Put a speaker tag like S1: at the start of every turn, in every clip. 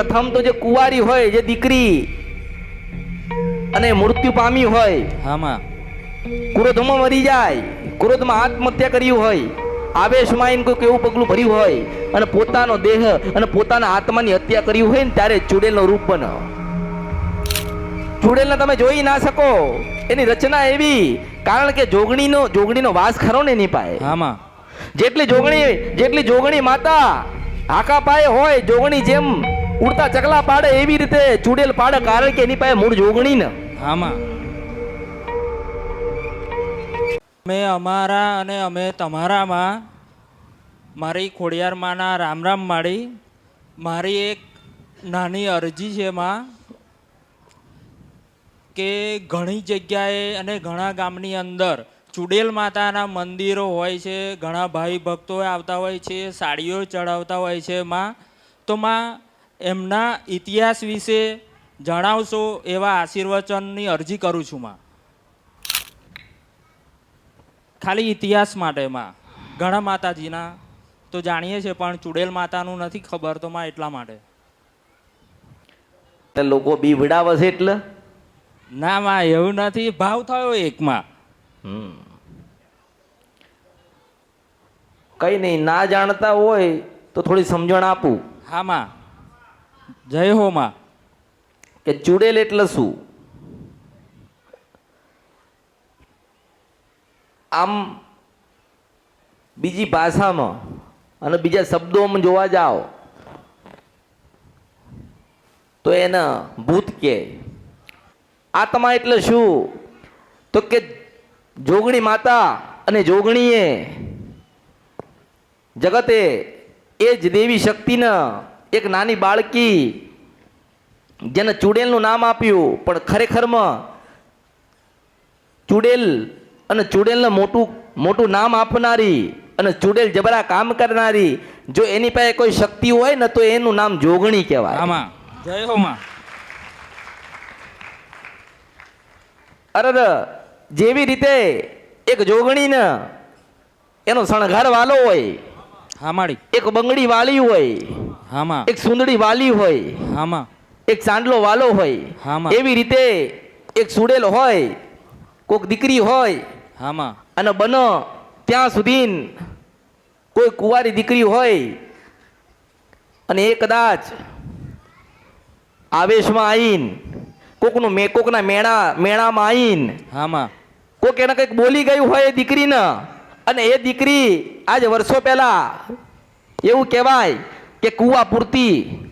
S1: પ્રથમ તો જે કુંવારી હોય જે દીકરી અને મૃત્યુ પામી હોય
S2: હામાં.
S1: ક્રોધમાં મરી જાય ક્રોધમાં આત્મહત્યા કર્યું હોય આવેશમાં આવીને કોઈ એવું પગલું ભર્યું હોય અને પોતાનો દેહ અને પોતાના આત્માની હત્યા કરી હોય ને ત્યારે ચૂડેલનો રૂપ બનો. ચુડેલને તમે જોઈ ના શકો. એની રચના એવી કારણ કે જોગણીનો જોગણીનો વાસ ખરો ને એની પાસે.
S2: આમાં
S1: જેટલી જોગણી જેટલી જોગણી માતા હાકા પાયે હોય જોગણી જેમ ઉડતા ચકલા પાડે એવી રીતે ચૂડેલ પાડે, કારણ કે એની પાસે મૂળ જોગણી ને.
S2: હામાં અમે અમારા અને અમે તમારામાં મારી ખોડિયાર માના રામ રામ માળી, મારી એક નાની અરજી છે માં, કે ઘણી જગ્યાએ અને ઘણા ગામની અંદર ચુડેલ માતાના મંદિરો હોય છે, ઘણા ભાઈ ભક્તો આવતા હોય છે, સાડીઓ ચડાવતા હોય છે માં. તો માં એમના ઇતિહાસ વિશે જણાવશો એવા આશીર્વચનની અરજી કરું છું માં. ખાલી ઇતિહાસ માટે માં. ઘણા માતાજીના તો જાણીએ છીએ પણ ચુડેલ માતાનું નથી ખબર તો માં એટલા માટે.
S1: લોકો બીવડાવે છે એટલે?
S2: ના માં એવું નથી. ભાવ થયો એકમાં
S1: હમ. કઈ નહીં ના જાણતા હોય તો થોડી સમજણ આપું.
S2: હા માં. જય હો માં.
S1: કે ચૂડેલ એટલે શું? આમ બીજી ભાષામાં અને બીજા શબ્દોમાં જોવા જાઓ, તો એને ભૂત કે આત્મા એટલે શું? તો કે જોગણી માતા અને જોગણીએ જગતે એ જ દેવી શક્તિના એક નાની બાળકી જેને ચૂડેલનું નામ આપ્યું પણ ખરેખરમાં ચૂડેલ અને ચૂડેલને મોટું મોટું નામ આપનારી અને ચૂડેલ જબરા કામ કરનારી જો એની પાસે કોઈ શક્તિ હોય ને તો એનું નામ જોગણી કહેવાય.
S2: આમાં. જય હો
S1: અરે જેવી રીતે એક જોગણીને એનો શણગાર વાલો હોય એક બંગડી વાલી હોય
S2: હા માં
S1: એક સુંદડી વાલી હોય
S2: હામાં.
S1: એક સાંડલો વાલો હોય
S2: હામાં.
S1: એવી રીતે એક સુડેલ હોય કોક દીકરી હોય
S2: હામાં.
S1: અને બનો ત્યાં સુધી કોઈ કુંવારી દીકરી હોય અને એ કદાચ આવેશમાં આવીને કોકનું મે કોકના મેળા મેળામાં આવીને
S2: હામાં.
S1: કોક એને કંઈક બોલી ગયું હોય એ દીકરીને અને એ દીકરી આજ વર્ષો પહેલા એવું કહેવાય કે કૂવા પૂરતી.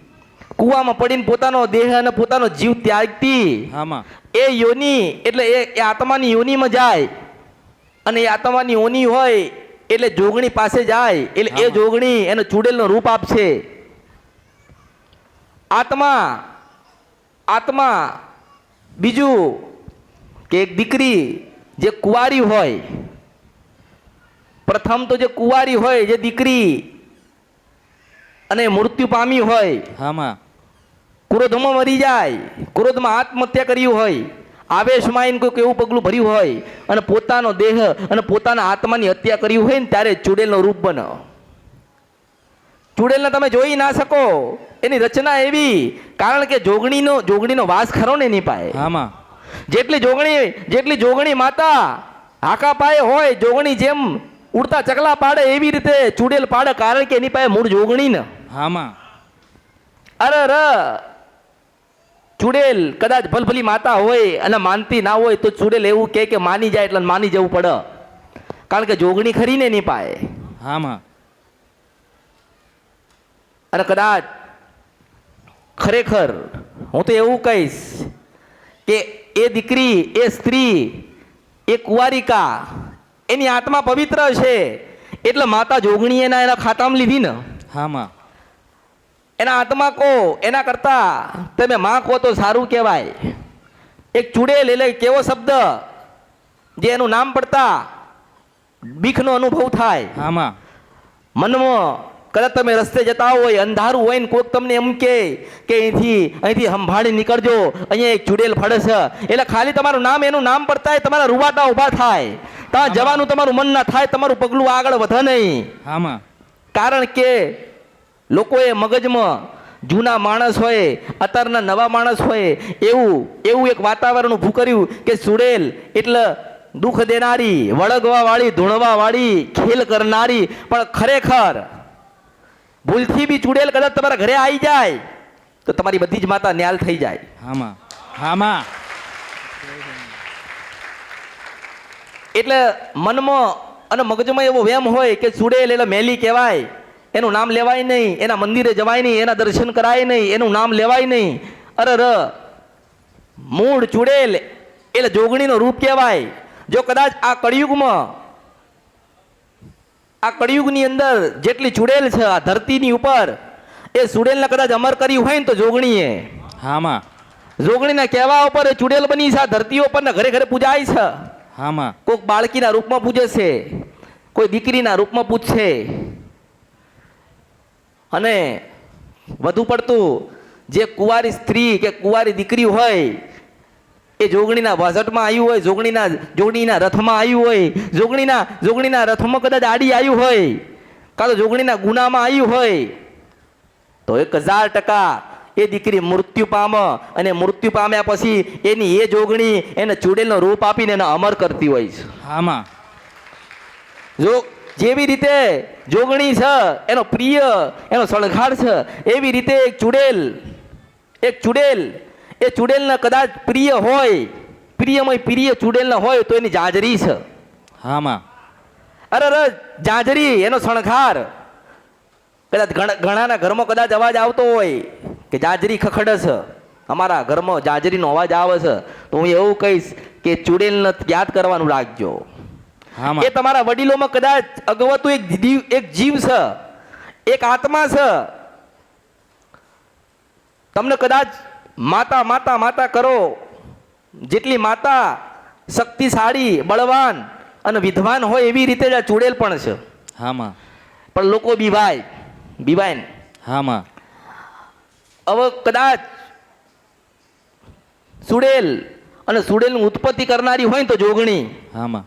S1: કૂવામાં પડીને પોતાનો દેહ અને પોતાનો જીવ ત્યાગતી. એ યોની એટલે એ એ આત્માની યોનીમાં જાય. અને એ આત્માની યોની હોય એટલે જોગણી પાસે જાય. એટલે એ જોગણી એને ચૂડેલનો રૂપ આપશે. આત્મા આત્મા બીજું કે એક દીકરી જે કુંવારી હોય. પ્રથમ તો જે કુંવારી હોય જે દીકરી અને મૃત્યુ પામી હોય.
S2: હામાં.
S1: ક્રોધમાં મરી જાય. ક્રોધમાં આત્મહત્યા કર્યું હોય. આવેશમાં એને કોઈ એવું પગલું ભર્યું હોય અને પોતાનો દેહ અને પોતાના આત્માની હત્યા કર્યું હોય ને ત્યારે ચૂડેલનો રૂપ બનો. ચૂડેલને તમે જોઈ ના શકો. એની રચના એવી કારણ કે જોગણીનો જોગણીનો વાસ ખરો ને એની પાસે.
S2: આમાં
S1: જેટલી જોગણી જેટલી જોગણી માતા હાકા પાયે હોય જોગણી જેમ ઉડતા ચકલા પાડે એવી રીતે ચૂડેલ પાડે કારણ કે એની પાસે મૂળ જોગણી ને.
S2: હા માં
S1: અરે ર ચૂડેલ કદાચ ભલભલી માતા હોય અને માનતી ના હોય તો ચૂડેલ એવું કે માની જાય એટલે માની જવું પડે. કારણ કે જોગણી ખરી ને એની
S2: પાએ હામાં
S1: અને કદાચ ખરેખર હું તો એવું કહીશ કે એ દીકરી એ સ્ત્રી એ કુંવારિકા એની આત્મા પવિત્ર છે. એટલે માતા જોગણી એના એના ખાતામાં લીધી ને.
S2: હા માં
S1: એના આત્મા કહો એના કરતા તમે માં કહો તો સારું કહેવાય. એક ચૂડેલ એટલે કેવો શબ્દ? જે એનું નામ પડતા બીખનો અનુભવ થાય.
S2: આમાં.
S1: મનમાં કદાચ તમે રસ્તે જતા હોય અંધારું હોય ને કોઈક તમને એમ કે અહીંથી અહીંથી સંભાળી નીકળજો અહીંયા એક ચૂડેલ ફળે છે. એટલે ખાલી તમારું નામ એનું નામ પડતા હોય તમારા રૂવાટા ઊભા થાય. ત્યાં જવાનું તમારું મન ના થાય તમારું પગલું આગળ વધે નહીં. કારણ કે લોકોએ મગજમાં જૂના માણસ હોય અત્યારના નવા માણસ હોય એવું એવું એક વાતાવરણ ઊભું કર્યું કે સુડેલ એટલે દુઃખ દેનારી વળગવાવાળી ધૂણવાવાળી ખેલ કરનારી પણ ખરેખર ભૂલથી બી ચૂડેલ કદાચ તમારા ઘરે આવી જાય તો તમારી બધી જ માતા ન્યાલ થઈ જાય.
S2: હામાં હામાં.
S1: એટલે મનમાં અને મગજમાં એવો વેમ હોય કે ચૂડેલ એટલે મેલી કહેવાય. એનું નામ લેવાય નહીં એના મંદિરે જવાય નહીં એના દર્શન કરાય નહીં એનું નામ લેવાય નહીં. અરે ર મૂળ ચૂડેલ એટલે જોગણીનો રૂપ કહેવાય. જો કદાચ આ કળિયુગમાં આ કળિયુગની અંદર જેટલી ચુડેલ છે આ ધરતીની ઉપર એ ચૂડેલને કદાચ અમર કરી હોય ને તો જોગણીએ.
S2: હામાં.
S1: જોગણીના કહેવા ઉપર એ ચુડેલ બની છે આ ધરતી ઉપર ને ઘરે ઘરે પૂજાય છે.
S2: હામાં.
S1: કોઈક બાળકીના રૂપમાં પૂજે છે કોઈ દીકરીના રૂપમાં પૂજશે. અને વધુ પડતું જે કુંવારી સ્ત્રી કે કુંવારી દીકરી હોય એ જોગણીના વાઝટમાં આવ્યું હોય જોગણીના જોગણીના રથમાં આવ્યું હોય જોગણીના જોગણીના રથમાં કદાચ આડી આવ્યું હોય કાં તો જોગણીના ગુનામાં આવ્યું હોય તો એક હજાર ટકા એ દીકરી મૃત્યુ પામે અને મૃત્યુ પામ્યા પછી એની એ જોગણી એને ચૂડેલનો રૂપ આપીને એને અમર કરતી હોય છે.
S2: હામાં
S1: જો જેવી રીતે જોગણી છે એનો પ્રિય એનો સળગાડ છે એવી રીતે એક ચૂડેલ એક ચૂડેલ એ ચુડેલને કદાચ પ્રિય હોય પ્રિયમય પ્રિય ચૂડેલને હોય તો એની જાજરી છે.
S2: હામાં
S1: અરે અરે જાજરી એનો શણગાર. કદાચ ઘણા- ઘણાના ઘરમાં કદાચ અવાજ આવતો હોય કે જાજરી ખખડે છે. અમારા ઘરમાં જાજરીનો અવાજ આવે છે. તો હું એવું કહીશ કે ચૂડેલને યાદ કરવાનું રાખજો. એ તમારા વડીલોમાં કદાચ અગવતું એક એક જીવ છે એક આત્મા છે તમને કદાચ માતા માતા માતા કરો જેટલી માતા શક્તિશાળી બળવાન અને વિદ્વાન હોય એવી રીતે જ ચૂડેલ પણ છે.
S2: હામાં
S1: પણ લોકો બીવાય બીવાય.
S2: હામાં
S1: હવે કદાચ સુડેલ અને સુડેલની ઉત્પત્તિ કરનારી હોય ને તો જોગણી.
S2: હામાં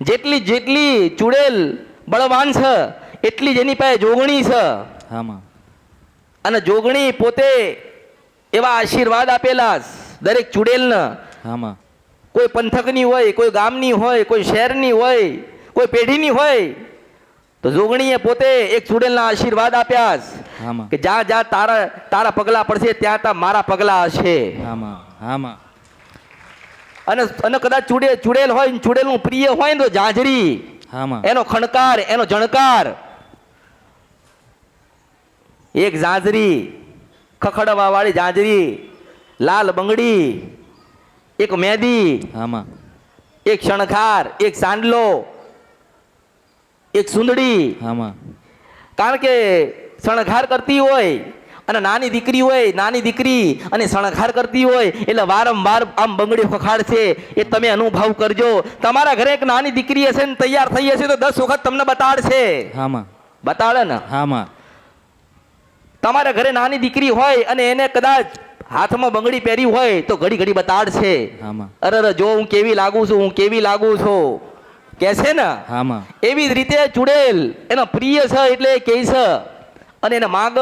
S1: જેટલી જેટલી ચુડેલ બળવાન છે એટલી જેની પાસે જોગણી છે.
S2: હામાં.
S1: અને જોગણી પોતે એવા આશીર્વાદ આપેલા દરેક ચુડેલને.
S2: હામાં.
S1: કોઈ પંથકની હોય કોઈ ગામની હોય કોઈ શહેરની હોય કોઈ પેઢીની હોય તો જોગણીએ પોતે એક ચુડેલના આશીર્વાદ આપ્યા કે જ્યાં જ્યાં તારા તારા પગલા પડશે ત્યાં ત્યાં મારા પગલા હશે.
S2: હામાં હામાં.
S1: અને અને કદાચ ચૂડે ચૂડેલ હોય ને ચુડેલનું પ્રિય હોય ને તો
S2: હામાં.
S1: એનો ખણકાર એનો જણકાર. એક ઝાંઝરી ખખડવા વાળી જાંજરી લાલ બંગડી એક મેદી
S2: હામાં.
S1: એક શણખાર એક સાંડલો એક સુંદડી.
S2: હામાં.
S1: કારણ કે શણખાર કરતી હોય અને નાની દીકરી હોય નાની દીકરી અને શણગાર કરતી હોય એટલે વારંવાર આમ બંગડી ખોખાડશે એ તમે અનુભવ કરજો. તમારા ઘરે એક નાની દીકરી હશે ને તૈયાર થઈ હશે તો દસ વખત તમને બતાડશે.
S2: હામાં.
S1: બતાડે ને?
S2: હામાં.
S1: તમારા ઘરે નાની દીકરી હોય અને એને કદાચ હાથમાં બંગડી પહેરી હોય તો ઘડી ઘડી બતાડશે. અરે અરે જો હું કેવી લાગુ છું હું કેવી લાગુ છું. કે છે
S2: ને?
S1: એવી જ રીતે ચુડેલ એનો પ્રિય છે એટલે કે છે અને એને માગ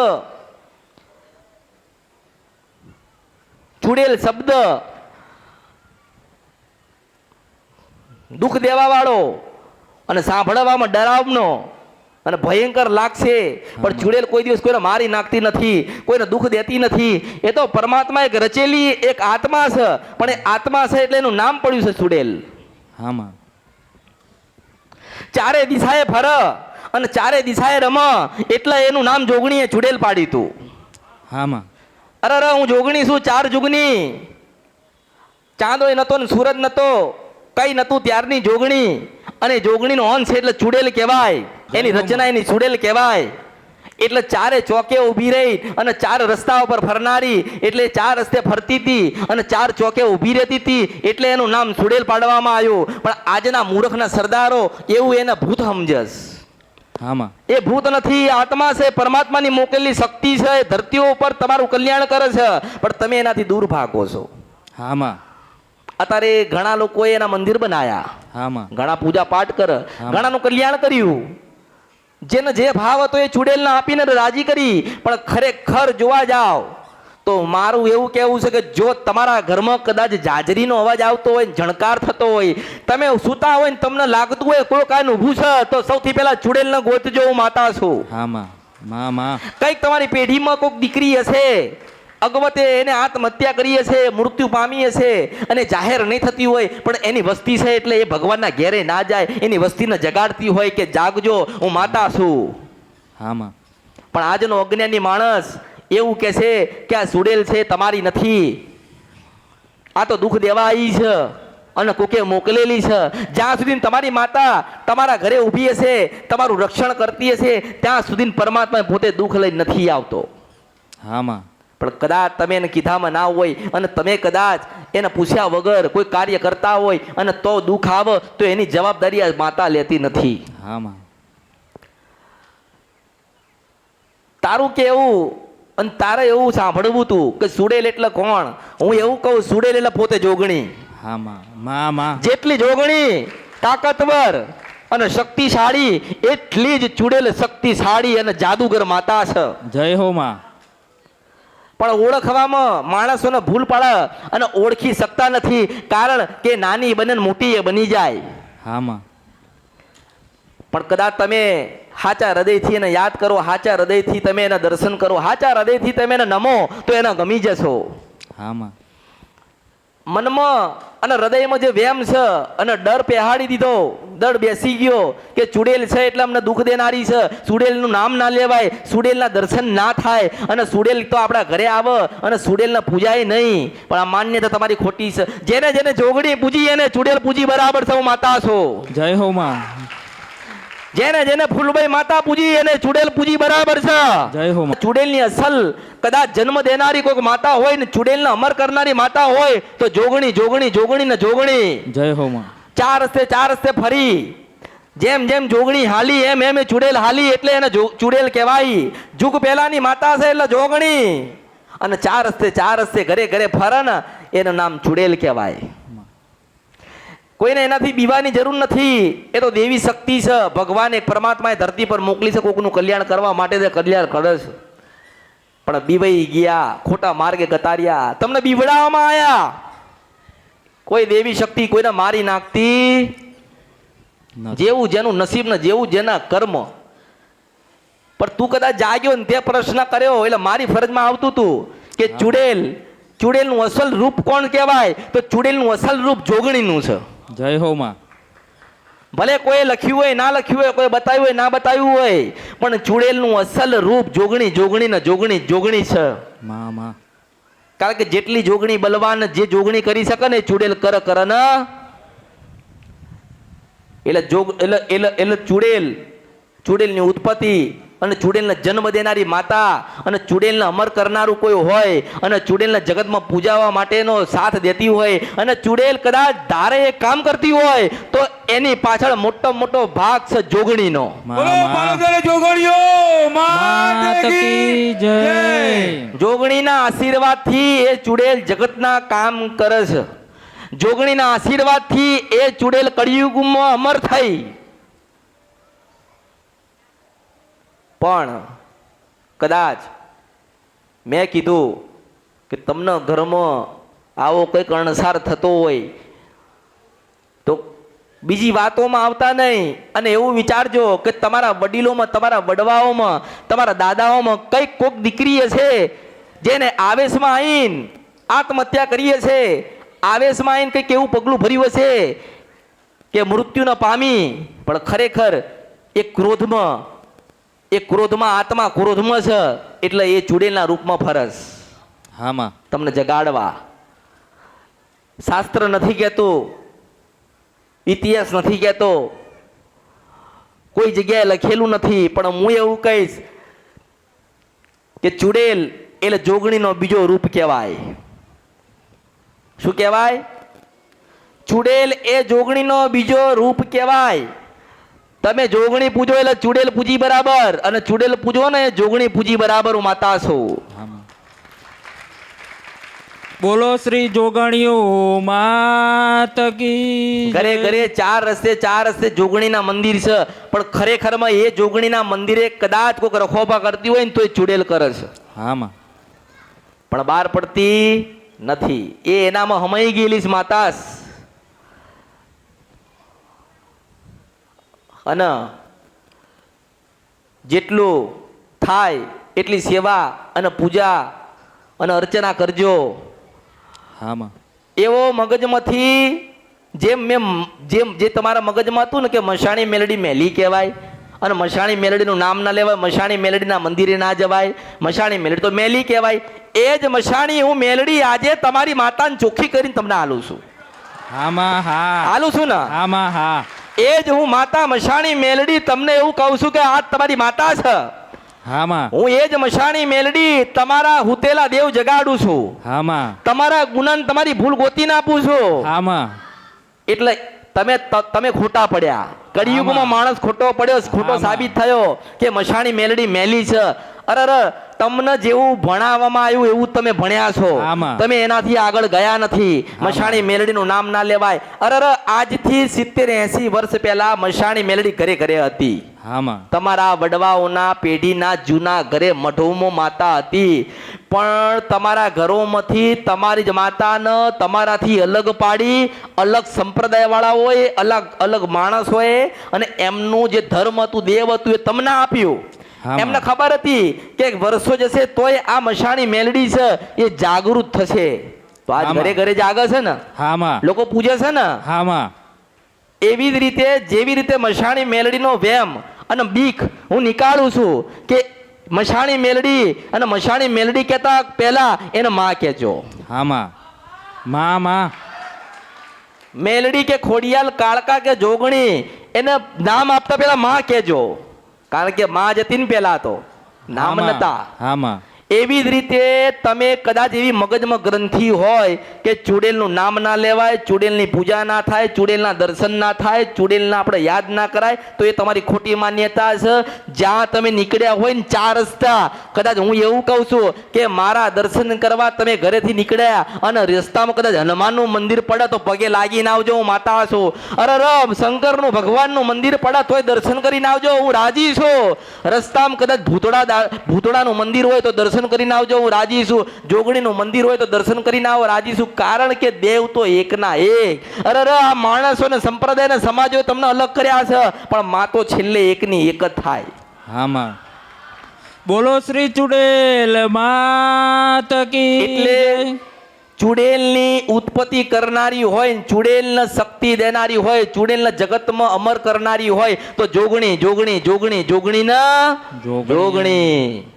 S1: ચુડેલ શબ્દ. દુઃખ દેવા વાળો અને સાંભળવામાં ડરાવનો અને ભયંકર લાગશે. પણ ચુડેલ કોઈ દિવસ કોઈને મારી નાખતી નથી કોઈને દુઃખ દેતી નથી. એ તો પરમાત્મા એક રચેલી એક આત્મા છે પણ એ આત્મા છે એટલે એનું નામ પડ્યું છે ચૂડેલ.
S2: હામાં.
S1: ચારે દિશાએ ફર અને ચારે દિશાએ રમ એટલે એનું નામ જોગણીએ ચુડેલ પાડ્યું હતું
S2: હામાં.
S1: અરે અરે હું જોગણી છું ચાર જુગની ચાંદોય નતો ને સૂરજ નતો કઈ નતું ત્યારની જોગણી. અને જોગણીનો અંશ એટલે ચુડેલ કહેવાય. એની રચના એની ચુડેલ કહેવાય. એટલે ચારે ચોકે ઊભી રહી અને ચાર રસ્તા ઉપર ફરનારી એટલે ચાર રસ્તે ફરતી હતી અને ચાર ચોકે ઊભી રહેતી હતી એટલે એનું નામ સુડેલ પાડવામાં આવ્યું. પણ આજના મૂર્ખના સરદારો એવું એને ભૂત સમજસ.
S2: હામાં
S1: એ ભૂત નથી આત્મા છે પરમાત્માની મોકલેલી શક્તિ છે એ ધરતીઓ ઉપર તમારું કલ્યાણ કરે છે પણ તમે એનાથી દૂર ભાગો છો.
S2: હામાં.
S1: અત્યારે ઘણા લોકોએ એના મંદિર બનાયા.
S2: હામાં.
S1: ઘણા પૂજા પાઠ કર ઘણાનું કલ્યાણ કર્યું. જેને જે ભાવ હતો એ ચુડેલને આપીને રાજી કરી પણ ખરેખર જોવા જાઓ તો મારું એવું કહેવું છે કે જો તમારા ઘરમાં કદાચ જાજરીનો અવાજ આવતો હોય ને જણકાર થતો હોય તમે સૂતા હોય ને તમને લાગતું હોય કોઈ કાંઈ ઊભું છે તો સૌથી પહેલા ચુડેલને ગોતજો હું માતા છું.
S2: હા માં. માં માં.
S1: કંઈક તમારી પેઢીમાં કોઈક દીકરી હશે અગવતે એને આત્મહત્યા કરી હશે મૃત્યુ પામી હશે અને જાહેર નહીં થતી હોય પણ એની વસ્તી છે એટલે એ ભગવાનના ઘેરે ના જાય એની વસ્તીને જગાડતી હોય કે જાગજો હું માતા છું.
S2: હા માં.
S1: પણ આજનો અજ્ઞાની માણસ એવું કહે છે કે આ સુડેલ છે તમારી નથી. આ તો દુઃખ દેવા આવી છે અને કોકે મોકલેલી છે. જ્યાં સુધી તમારી માતા તમારા ઘરે ઊભી હશે તમારું રક્ષણ કરતી હશે ત્યાં સુધી પરમાત્મા પોતે દુઃખ લઈ નથી આવતો.
S2: હામાં.
S1: પણ કદાચ તમે એને કીધામાં ના હોય અને તમે કદાચ એને પૂછ્યા વગર કોઈ કાર્ય કરતા હોય અને તો દુઃખ આવે તો એની જવાબદારી આ માતા લેતી નથી.
S2: હામાં.
S1: તારું કેવું? અને તારે એવું સાંભળવું તું કે સુડેલ એટલે કોણ? હું એવું કહું સુડેલ એટલે પોતે જોગણી.
S2: હા માં.
S1: જેટલી જોગણી તાકાતવર અને શક્તિશાળી એટલી જ ચુડેલ શક્તિશાળી અને જાદુગર માતા છે.
S2: જય હો માં.
S1: પણ ઓળખવામાં માણસોને ભૂલ પડે અને ઓળખી શકતા નથી કારણ કે નાની બને મોટી એ બની જાય.
S2: હા માં.
S1: પણ કદાચ તમે હાચા હૃદયથી એને યાદ કરો હાચા હૃદયથી તમે એના દર્શન કરો હાચા હૃદયથી તમે એને નમો તો એને ગમી જશો.
S2: હા માં
S1: મનમાં અને હૃદયમાં જે વેમ છે અને ડર પહેહાડી દીધો ડર બેસી ગયો કે ચુડેલ છે એટલે અમને દુઃખ દેનારી છે સુડેલનું નામ ના લેવાય સુડેલના દર્શન ના થાય અને સુડેલ તો આપણા ઘરે આવે અને સુડેલને પૂજાય નહીં. પણ આ માન્યતા તમારી ખોટી છે. જેને જેને જોગણી પૂજી એને ચુડેલ પૂજી બરાબર છે હું માતા છો.
S2: જય હો માં.
S1: જેને જેને ફૂલભાઈ માતા પૂજી એને ચુડેલ પૂજી બરાબર છે.
S2: જય હો
S1: ચુડેલની અસલ કદાચ જન્મ દેનારી કોઈક માતા હોય ને ચુડેલને અમર કરનારી માતા હોય તો જોગણી જોગણી જોગણી ને જોગણી.
S2: જય હો
S1: ચાર રસ્તે ચાર રસ્તે ફરી. જેમ જેમ જોગણી હાલી એમ એમ એ ચુડેલ હાલી એટલે એને ચુડેલ કહેવાય. જુગ પહેલાની માતા છે એટલે જોગણી. અને ચાર રસ્તે ચાર રસ્તે ઘરે ઘરે ફરે ને એનું નામ ચુડેલ કહેવાય. કોઈને એનાથી બીવાની જરૂર નથી. એ તો દેવી શક્તિ છે. ભગવાન પરમાત્માએ ધરતી પર મોકલી છે કોકનું કલ્યાણ કરવા માટે તે કલ્યાણ કરે છે. પણ બીવાઈ ગયા ખોટા માર્ગે ગતાર્યા. તમને બીવડાવવામાં આવ્યા કોઈ દેવી શક્તિ કોઈને મારી નાખતી જેવું જેનું નસીબ ને જેવું જેના કર્મ. પણ તું કદાચ જાગ્યો ને તે પ્રશ્ન કર્યો એટલે મારી ફરજમાં આવતું તું કે ચુડેલ ચુડેલનું અસલ રૂપ કોણ કહેવાય? તો ચુડેલનું અસલ રૂપ જોગણીનું છે.
S2: જય હો માં.
S1: ભલે કોઈ લખ્યું હોય ના લખ્યું હોય કોઈ બતાવ્યું હોય ના બતાવ્યું હોય પણ ચુડેલનું અસલ રૂપ જોગણી જોગણી ને જોગણી જોગણી છે.
S2: માં માં.
S1: કારણ કે જેટલી જોગણી બલવાન જે જોગણી કરી શકે ને ચુડેલ કર કર ન. એટલે જોગ એટલે એટલે એટલે ચુડેલ ચુડેલની ઉત્પત્તિ અને ચુડેલને જન્મ દેનારી માતા અને ચુડેલને અમર કરનારું કોઈ હોય અને ચુડેલને જગતમાં પૂજાવા માટેનો સાથ દેતી હોય અને ચુડેલ કદાચ ધારે એ કામ કરતી હોય તો એની પાછળ મોટો મોટો ભાગ છે જોગણીનો. જોગણીના આશીર્વાદથી એ ચુડેલ જગતના કામ કરે છે. જોગણીના આશીર્વાદથી એ ચુડેલ કળિયુગમાં અમર થઈ. પણ કદાચ મેં કીધું કે તમને ઘરમાં આવો કંઈક અણસાર થતો હોય, તો બીજી વાતોમાં આવતા નહીં. અને એવું વિચારજો કે તમારા વડીલોમાં, તમારા વડવાઓમાં, તમારા દાદાઓમાં કંઈક કોઈક દીકરી હશે જેને આવેશમાં આવીને આત્મહત્યા કરી હશે આવેશમાં આવીને કંઈક એવું પગલું ભર્યું હશે કે મૃત્યુને પામી, પણ ખરેખર એ ક્રોધમાં એ ક્રોધમાં આત્મા ક્રોધમાં છે એટલે એ ચુડેલના રૂપમાં ફરસ.
S2: હામાં.
S1: તમને જગાડવા. શાસ્ત્ર નથી કહેતું ઇતિહાસ નથી કહેતો. કોઈ જગ્યાએ લખેલું નથી પણ હું એવું કહીશ કે ચુડેલ એટલે જોગણીનો બીજો રૂપ કહેવાય. શું કહેવાય? ચુડેલ એ જોગણીનો બીજો રૂપ કહેવાય. તમે જોગણી પૂજો એટલે ચુડેલ પૂજી બરાબર. અને ચુડેલ પૂજો ને જોગણી પૂજી બરાબર હું માતા છું
S2: બોલો શ્રી જોગણીઓ માત કી
S1: ઘરે ઘરે ચાર રસ્તે ચાર રસ્તે જોગણીના મંદિર છે. પણ ખરેખરમાં એ જોગણીના મંદિરે કદાચ કોઈક રખોપા કરતી હોય ને તો એ ચુડેલ કરે છે.
S2: હામાં.
S1: પણ બહાર પડતી નથી. એ એનામાં હમાઈ ગયેલી છે માતાસ. અને જેટલું થાય એટલી સેવા અને પૂજા અને અર્ચના કરજો.
S2: હામાં.
S1: એવો મગજમાંથી જેમ મેં જેમ જે તમારા મગજમાં હતું ને કે મશાણી મેલડી મેલી કહેવાય અને મશાણી મેલડીનું નામ ના લેવાય મશાણી મેલડીના મંદિરે ના જવાય મશાણી મેલડી તો મેલી કહેવાય એ જ મશાણી હું મેલડી આજે તમારી માતાને ચોખ્ખી કરીને તમને આલું છું.
S2: હામાં હા.
S1: આલું છું ને?
S2: હા હા.
S1: એ જ હું માતા મશાણી મેલડી તમને એવું કહું છું કે આ તમારી માતા છે.
S2: હા માં.
S1: હું એ જ મશાણી મેલડી તમારા હુતેલા દેવ જગાડું છું.
S2: હા માં.
S1: તમારા ગુનન તમારી ભૂલ ગોતી નાખું છું.
S2: હા માં.
S1: એટલે તમે તમે ખોટા પડ્યા. કળિયુગમાં માણસ ખોટો પડ્યો ખોટો સાબિત થયો કે મશાણી મેલડી મેલી છે. અરે અરે તમને જેવું ભણાવવામાં આવ્યું એવું તમે ભણ્યા છો. તમે એનાથી આગળ ગયા નથી. મશાણી મેલડીનું નામ ના લેવાય. અરે અરે આજથી સિત્તેર એસી વર્ષ પહેલા મશાણી મેલડી ઘરે ઘરે હતી.
S2: હા માં
S1: તમારા વડવાઓના પેઢીના જૂના ઘરે મઢોમાં માતા હતી. પણ તમારા ઘરોમાંથી તમારી જ માતાને તમારાથી અલગ પાડી અલગ સંપ્રદાયવાળાઓએ અલગ અલગ માણસ હોય અને એમનું જે ધર્મ હતું દેવ હતું એ તમને આપ્યું. એમને ખબર હતી કે વર્ષો જશે તોય આ મશાણી મેલડી છે એ જાગૃત થશે. તો આજ ઘરે ઘરે જાગે છે ને?
S2: હામાં.
S1: લોકો પૂજે છે ને?
S2: હામાં.
S1: એવી જ રીતે જેવી રીતે મશાણી મેલડીનો વેમ અને બીક હું નીકાળું છું કે મશાણી મેલડી અને મશાણી મેલડી કહેતા પહેલા એને માં કહેજો.
S2: હા માં. માં માં.
S1: મેલડી કે ખોડિયાલ કાળકા કે જોગણી એને નામ આપતા પહેલા માં કહેજો. કારણ કે માં જતી ને પહેલા તો. નામ. નતા.
S2: હા માં.
S1: એવી જ રીતે તમે કદાચ એવી મગજમાં ગ્રંથિ હોય કે ચૂડેલનું નામ ના લેવાય, ચૂડેલની પૂજા ના થાય, ચૂડેલના દર્શન ના થાય, ચુડેલના આપણે યાદ ના કરાય, તો એ તમારી ખોટી માન્યતા છે. જ્યાં તમે નીકળ્યા હોય ને ચાર રસ્તા, કદાચ હું એવું કહું છું કે મારા દર્શન કરવા તમે ઘરેથી નીકળ્યા અને રસ્તામાં કદાચ હનુમાનનું મંદિર પડે તો પગે લાગીને આવજો, હું માતા છું. અરે રબ શંકરનું, ભગવાનનું મંદિર પડે તોય દર્શન કરીને આવજો, હું રાજી છું. રસ્તામાં કદાચ ભૂતળા ભૂતળાનું મંદિર હોય તો દર્શન કરીને આવજો હું રાજી છું. જોગણીનું મંદિર હોય તો દર્શન કરીને આવો રાજી છું. કારણ કે દેવ તો એકના એક. અરે અરે આ માણસો ને સંપ્રદાય ને સમાજો તમને અલગ કર્યા છે. પણ માં તો છેલ્લે એકની એક જ થાય.
S2: હા માં. બોલો શ્રી ચુડેલ માત કી
S1: એટલે ચુડેલની ઉત્પત્તિ કરનારી હોય ને ચુડેલને શક્તિ દેનારી હોય ચુડેલને જગતમાં અમર કરનારી હોય તો જોગણી જોગણી જોગણી જોગણી. ના. જોગણી.